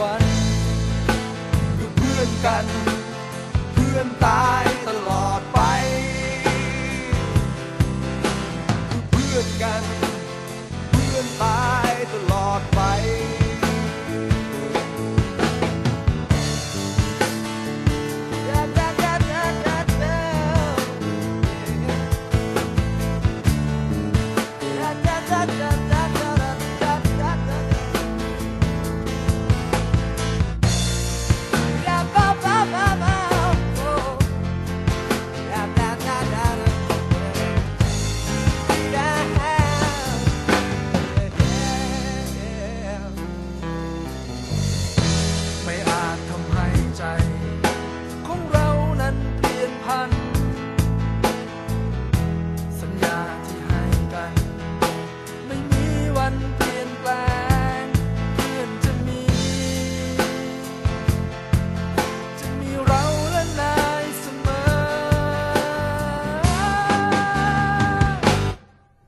ว้วันคือเพื่อนกัน เพื่อนตายตลอดไป คือเพื่อนกัน เพื่อนตายตลอด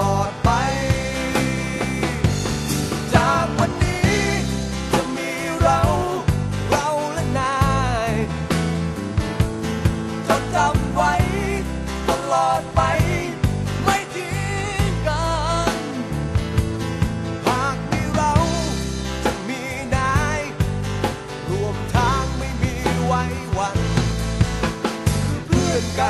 อด